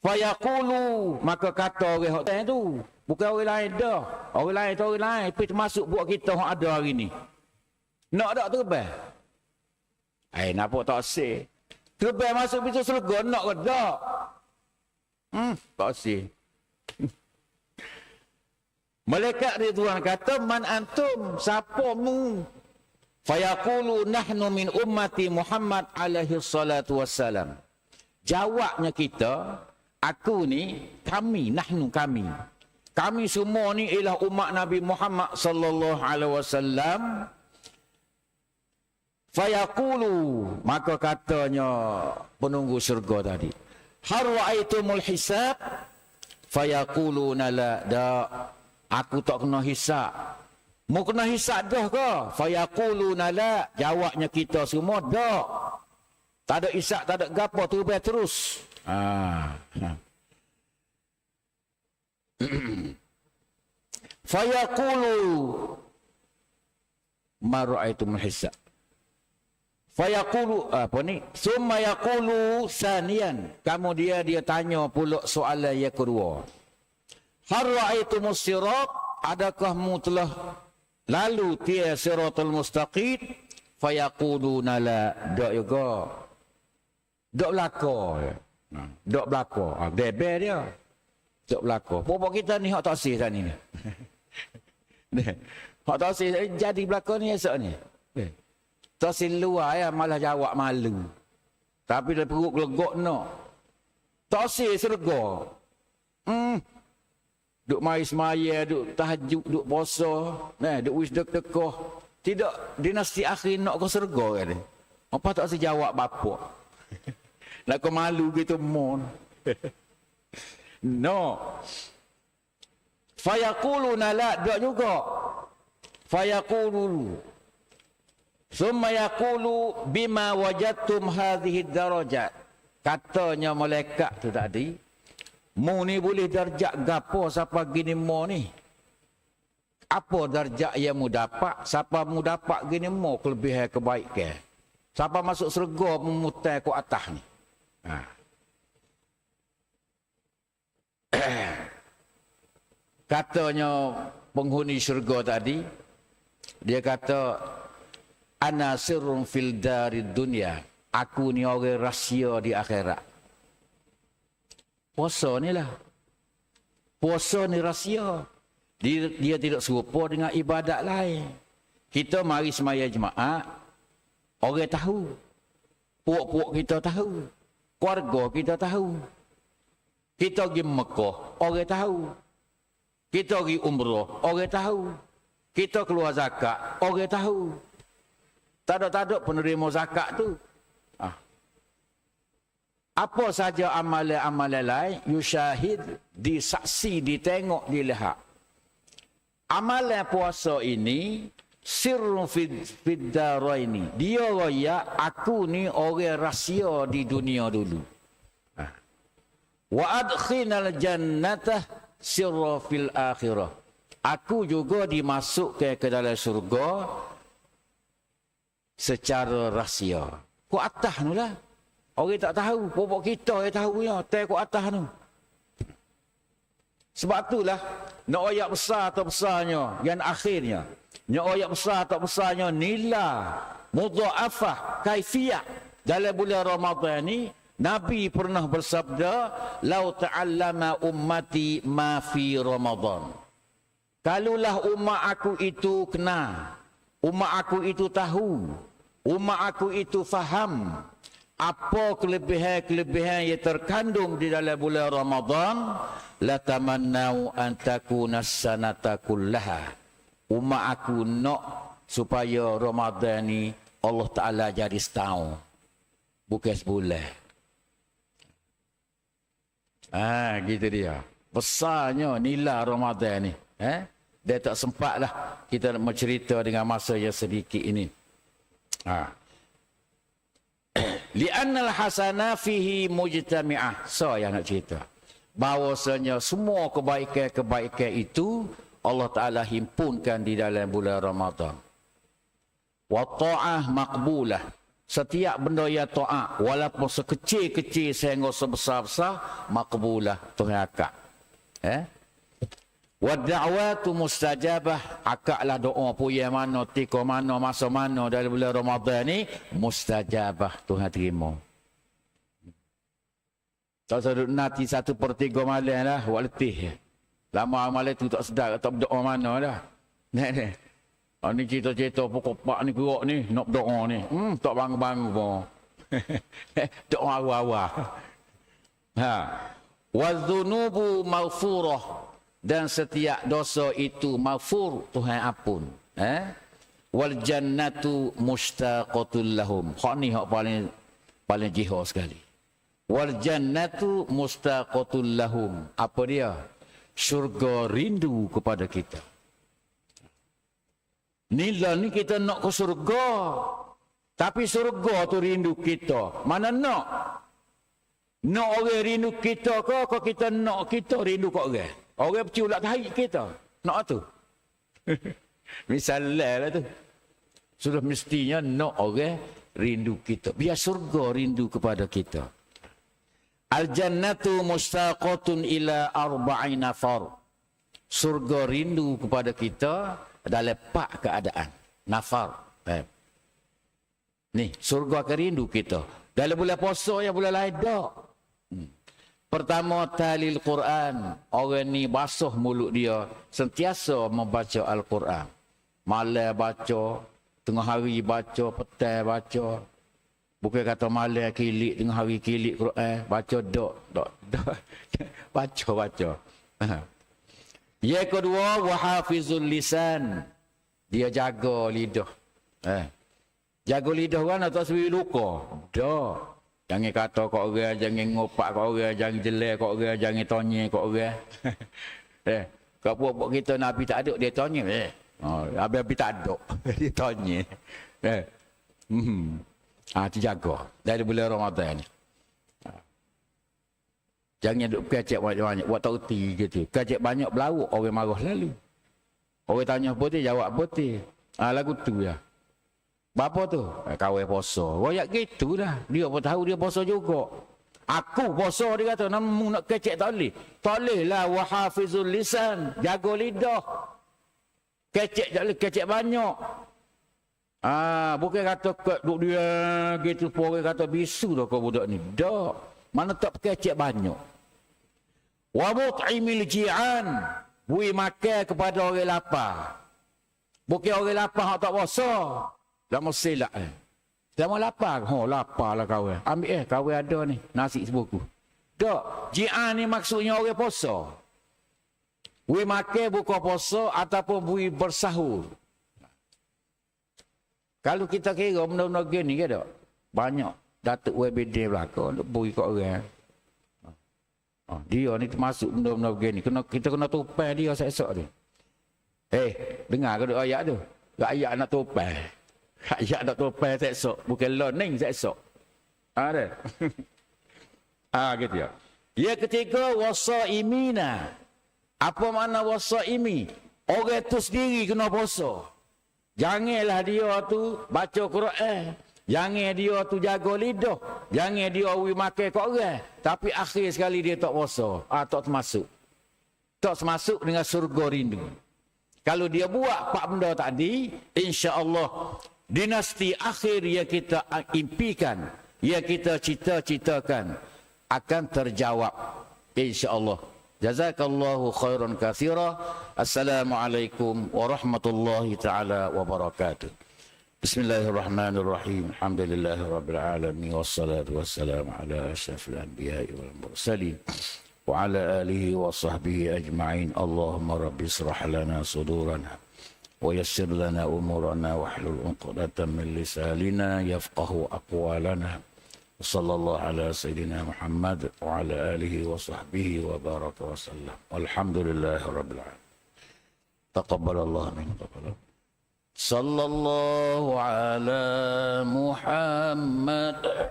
Fayaqulu maka kata orang hak tu bukan orang lain dah. Orang lain tu orang lain tapi termasuk buat kita hak ada hari ni. Nak tak terbang? Eh napa tak sih? Terbang masuk pintu surga nak ke tak? Hmm, tak sih. Malaikat Ridwan kata, Man antum, siapa mu? Fayaqulu nahnu min ummati Muhammad alaihi salatu wassalam. Jawabnya kita, aku ni, kami, nahnu kami. Kami semua ni ialah umat Nabi Muhammad sallallahu alaihi wasallam. Fayaqulu, maka katanya penunggu syurga tadi. Har ra'aitumul hisab? Fayaquluna la da Aku tak kena hisap. Mau kena hisap dah ke? Fayaquluna la. Jawabnya kita semua dah. Tak ada hisap, tak ada gapo terus. Ha. Fayaqulu ma ra'aitum hisab. Fayaqulu apa ni? Summa yaqulu sanian. Kemudian dia tanya pula soalan yang kedua. Har sirat? Adakah mu telah lalu tia siratul mustaqim? Fayaquluna la. Dok juga. Dok belaka. Ha, dok belaka. Ha, Bebe dia. Dok belaka. Pokok kita ni hak tak sih tadi ni. hak tak sih jadi belaka ni esok ni. Tak sih luar ya malah jawab malu. Tapi dia perut gelegok nak. Tak sih serga. Hmm, duk mai semaya, duk tahajud, duk puasa, nah, duk wis dek. Tidak dinasti akhir nak ke surga kan. Apa tak sejawab bapa? Nak kau malu gitu mon. no. Fayaquluna la dok juga. Fayaqulu Summa yaqulu bima wajadtum hadhihi darajat. Katanya malaikat tu tadi, Mu ni boleh darjat gapo siapa gini mu ni? Apa darjat yang mu dapat? Siapa mu dapat gini mu kelebihan kebaikan? Siapa masuk surga memutai ke atas ni? Ha. Katanya penghuni syurga tadi, dia kata, Ana sirrun fil dari dunia. Aku ni orang rahsia di akhirat. Puasa ni lah. Puasa ni rahsia. Dia, dia tidak serupa dengan ibadat lain. Kita mari semaya jemaah. Orang tahu. Puak-puak kita tahu. Keluarga kita tahu. Kita pergi Mekah. Orang tahu. Kita pergi umrah. Orang tahu. Kita keluar zakat. Orang tahu. Tak ada-tak ada penerima zakat tu. Ah. Apa saja amalan-amalan lain, yusyahid, disaksi, ditengok, dilihat. Amalan puasa ini, sirrun fid ini. Dia raya, aku ni orang rahsia di dunia dulu. Ah. Wa adkhinal jannatah sirra fil akhirah. Aku juga dimasukkan ke dalam surga secara rahsia. Ku atas tu lah. Orang tak tahu. Pokok kita yang tahu ya. Teh ku atas tu. Sebab itulah. Nak ayat besar atau besarnya. Yang akhirnya. Nak ayat besar atau besarnya. Nila. Mudu'afah. Kaifiyah. Dalam bulan Ramadhan ni. Nabi pernah bersabda. Lau ta'allama ummati ma fi Ramadhan. Kalulah umat aku itu kena. Umat aku itu tahu umat aku itu faham apa kelebihan-kelebihan yang terkandung di dalam bulan Ramadan la tamannau an takuna sanata kullaha umat aku nak supaya Ramadan ni Allah Taala jadi setahun bukan sebulan ah gitu dia besarnya nilai Ramadan ni eh dia tak sempatlah kita nak cerita dengan masa yang sedikit ini Ha. Li'annal hasana fihi mujtami'ah. So yang nak cerita. Bahawasanya semua kebaikan-kebaikan itu Allah Ta'ala himpunkan di dalam bulan Ramadan. Wa ta'ah makbulah. setiap benda yang taat walaupun sekecil-kecil sehingga sebesar-besar makbulah Tuhan akak. Eh? Wa da'watu mustajabah. Akaklah doa puya mana tika mana masa mana dalam bulan Ramadan ni mustajabah Tuhan terima. Tak sedut nanti satu per tiga malam lah buat letih lama malam tu tak sedar tak berdoa mana dah Nek ni. Ah, ni cerita-cerita pokok pak ni gerak ni nak berdoa ni. Hmm, tak bangun-bangun pun. doa awal-awal. Ha. Wadzunubu maghfurah dan setiap dosa itu maghfur Tuhan ampun. Eh? Wal jannatu mustaqatul lahum. Hak ni hak paling paling jihad sekali. Wal jannatu mustaqatul lahum. Apa dia? Syurga rindu kepada kita. Nila ni kita nak ke surga. Tapi surga tu rindu kita. Mana nak? Nak orang rindu kita ke? Kau kita nak kita rindu kau orang? Orang berculak tahi kita. Nak tu. Misalnya lah tu. Sudah mestinya nak orang rindu kita. Biar surga rindu kepada kita. Al-jannatu mustaqatun ila arba'ina far. Surga rindu kepada kita dalam empat keadaan. Nafar. Eh. Ni, surga akan rindu kita. Dalam bulan puasa yang bulan lain tak. Hmm. Pertama, talil Quran. Orang ni basuh mulut dia. Sentiasa membaca Al-Quran. Malam baca. Tengah hari baca. Petang baca. Bukan kata malam kilik. Tengah hari kilik Quran. Baca dok. Dok. dok. baca, baca. Yang kedua, wahafizul lisan. Dia jaga lidah. Eh. Jaga lidah kan atau sebi luka. Dah. Jangan kata kau orang, jangan ngopak kau orang, jangan jelek kau orang, jangan tanya kau orang. eh. Kau buat kita Nabi tak ada, dia tanya. Eh. Oh, Nabi tak ada. dia tanya. Eh. Hmm. Ah, jaga. Dari bulan Ramadan ni. Jangan duk kacak banyak-banyak. Buat tak reti gitu. Kacak banyak berlauk, orang marah lalu. Orang tanya tu, jawab tu. Ha, lagu tu ya. Bapa tu? Eh, kawai poso. Royak gitu dah. Dia pun tahu dia poso juga. Aku poso dia kata. Namun nak kacak tak boleh. Tak boleh lah. Wahafizul lisan. Jaga lidah. Kacak tak boleh. Kacak banyak. Ah, bukan kata duk dia gitu. Orang kata bisu dah kau budak ni. Tak. Mana tak kacak banyak. Wa mut'imil ji'an. Bui makan kepada orang lapar. Bukan orang lapar yang tak puasa. Tak mesti lah. Eh. Sama lapar. Oh, lapar lah kawan. Ambil eh, kawan ada ni. Nasi sebuku. Tak. Ji'an ni maksudnya orang puasa. Bui makan buka puasa ataupun bui bersahur. Kalau kita kira benda-benda gini ke tak? Banyak. Datuk WBD belakang untuk bui kat orang. Oh, dia ni termasuk benda-benda begini. Kena, kita kena tupai dia esok-esok ni. Eh, dengar ke ayat tu? Ayat nak tupai. Ayat nak tupai esok. Bukan learning esok. Ada. ah, gitu ya. Yang ketiga, wasa imina. Apa makna wasa imi? Orang tu sendiri kena puasa. Janganlah dia tu baca Quran. Jangan dia tu jaga lidah. Jangan dia wi makan kat orang. Tapi akhir sekali dia tak puasa. Ah, tak termasuk. Tak termasuk dengan surga rindu. Kalau dia buat pak benda tadi, insya Allah dinasti akhir yang kita impikan, yang kita cita-citakan akan terjawab. Insya Allah. Jazakallahu khairan kathira. Assalamualaikum warahmatullahi taala wabarakatuh. بسم الله الرحمن الرحيم الحمد لله رب العالمين والصلاة والسلام على أشرف الأنبياء والمرسلين وعلى آله وصحبه أجمعين اللهم رب اشرح لنا صدورنا ويسر لنا أمورنا واحلل عقدة من لساننا يفقه أقوالنا وصلى الله على سيدنا محمد وعلى آله وصحبه وبارك وسلم. والحمد لله رب العالمين. تقبل الله منك تقبل. صلى الله على محمد.